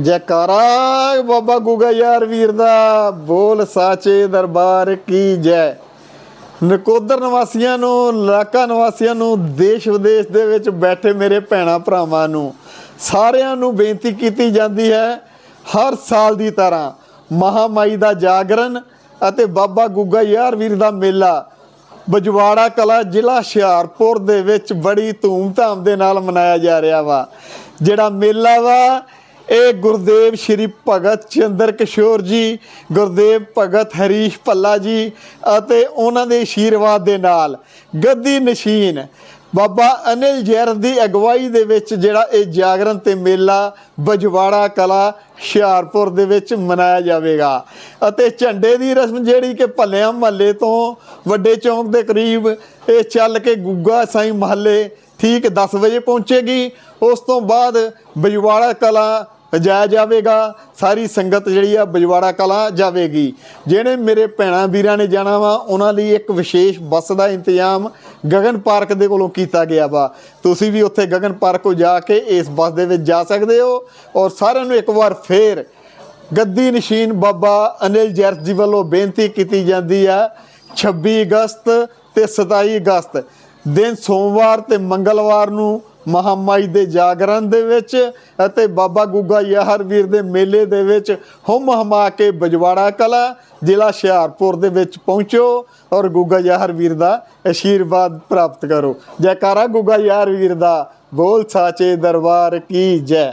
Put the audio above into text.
ਜੈਕਾਰਾ, ਬਾਬਾ ਗੁਗਾ ਯਾਰ ਵੀਰ ਦਾ, ਬੋਲ ਸਾਚੇ ਦਰਬਾਰ ਕੀ ਜੈ। ਨਕੋਦਰ ਨਿਵਾਸੀਆਂ ਨੂੰ, ਇਲਾਕਾ ਨਿਵਾਸੀਆਂ ਨੂੰ, ਦੇਸ਼ ਵਿਦੇਸ਼ ਦੇ ਵਿੱਚ ਬੈਠੇ ਮੇਰੇ ਭੈਣਾ ਭਰਾਵਾਂ ਨੂੰ, ਸਾਰਿਆਂ ਨੂੰ ਬੇਨਤੀ ਕੀਤੀ ਜਾਂਦੀ ਹੈ, ਹਰ ਸਾਲ ਦੀ ਤਰ੍ਹਾਂ ਮਹਾਮਾਈ ਦਾ ਜਾਗਰਣ ਅਤੇ ਬਾਬਾ ਗੁੱਗਾ ਯਾਰ ਵੀਰ ਦਾ ਮੇਲਾ ਬਜਵਾੜਾ ਕਲਾ ਜ਼ਿਲ੍ਹਾ ਹੁਸ਼ਿਆਰਪੁਰ ਦੇ ਵਿੱਚ ਬੜੀ ਧੂਮ-ਧਾਮ ਦੇ ਨਾਲ ਮਨਾਇਆ ਜਾ ਰਿਹਾ ਵਾ। ਜਿਹੜਾ ਮੇਲਾ ਵਾ ਇਹ ਗੁਰਦੇਵ ਸ਼੍ਰੀ ਭਗਤ ਚੰਦਰ ਕਿਸ਼ੋਰ ਜੀ, ਗੁਰਦੇਵ ਭਗਤ ਹਰੀਸ਼ ਭੱਲਾ ਜੀ ਅਤੇ ਉਹਨਾਂ ਦੇ ਆਸ਼ੀਰਵਾਦ ਦੇ ਨਾਲ ਗੱਦੀ ਨਸ਼ੀਨ ਬਾਬਾ ਅਨਿਲ ਜੈਰ ਦੀ ਅਗਵਾਈ ਦੇ ਵਿੱਚ ਜਿਹੜਾ ਇਹ ਜਾਗਰਣ ਤੇ ਮੇਲਾ ਬਜਵਾੜਾ ਕਲਾ ਹੁਸ਼ਿਆਰਪੁਰ ਦੇ ਵਿੱਚ ਮਨਾਇਆ ਜਾਵੇਗਾ। ਅਤੇ ਝੰਡੇ ਦੀ ਰਸਮ ਜਿਹੜੀ ਕਿ ਭੱਲਿਆਂ ਮਹੱਲੇ ਤੋਂ ਵੱਡੇ ਚੌਂਕ ਦੇ ਕਰੀਬ ਇਹ ਚੱਲ ਕੇ ਗੁੱਗਾ ਸਾਈ ਮਹੱਲੇ ਠੀਕ 10 ਵਜੇ ਪਹੁੰਚੇਗੀ। ਉਸ ਤੋਂ ਬਾਅਦ ਬਜਵਾੜਾ ਕਲਾ ਜਾਇਆ ਜਾਵੇਗਾ, ਸਾਰੀ ਸੰਗਤ ਜਿਹੜੀ ਆ ਬਜਵਾੜਾ ਕਲਾ ਜਾਵੇਗੀ। ਜਿਹੜੇ ਮੇਰੇ ਭੈਣਾਂ ਵੀਰਾਂ ਨੇ ਜਾਣਾ ਵਾ, ਉਹਨਾਂ ਲਈ ਇੱਕ ਵਿਸ਼ੇਸ਼ ਬੱਸ ਦਾ ਇੰਤਜ਼ਾਮ ਗਗਨ ਪਾਰਕ ਦੇ ਕੋਲੋਂ ਕੀਤਾ ਗਿਆ ਵਾ। ਤੁਸੀਂ ਵੀ ਉੱਥੇ ਗਗਨ ਪਾਰਕ ਕੋ ਜਾ ਕੇ ਇਸ ਬੱਸ ਦੇ ਵਿੱਚ ਜਾ ਸਕਦੇ ਹੋ ਔਰ ਸਾਰਿਆਂ ਨੂੰ ਇੱਕ ਵਾਰ ਫੇਰ ਗੱਦੀ ਨਸ਼ੀਨ ਬਾਬਾ ਅਨਿਲ ਜੈਰਤ ਜੀ ਵੱਲੋਂ ਬੇਨਤੀ ਕੀਤੀ ਜਾਂਦੀ ਆ 26 ਅਗਸਤ ਤੇ 27 ਅਗਸਤ, ਦਿਨ ਸੋਮਵਾਰ ਤੇ ਮੰਗਲਵਾਰ ਨੂੰ ਮਹਾਮਾਈ ਦੇ ਜਾਗਰਣ ਦੇ ਵਿੱਚ ਅਤੇ ਬਾਬਾ ਗੁੱਗਾ ਯਾਹਰ ਵੀਰ ਦੇ ਮੇਲੇ ਦੇ ਵਿੱਚ ਹੁਮ ਹਮਾ ਕੇ ਬਜਵਾੜਾ ਕਲਾ ਜ਼ਿਲ੍ਹਾ ਹੁਸ਼ਿਆਰਪੁਰ ਦੇ ਵਿੱਚ ਪਹੁੰਚੋ ਔਰ ਗੁੱਗਾ ਯਾਹਰ ਵੀਰ ਦਾ ਆਸ਼ੀਰਵਾਦ ਪ੍ਰਾਪਤ ਕਰੋ। ਜੈਕਾਰਾ ਗੁੱਗਾ ਯਾਹਰ ਵੀਰ ਦਾ ਬੋਲ ਸਾਚੇ ਦਰਬਾਰ ਕੀ ਜੈ।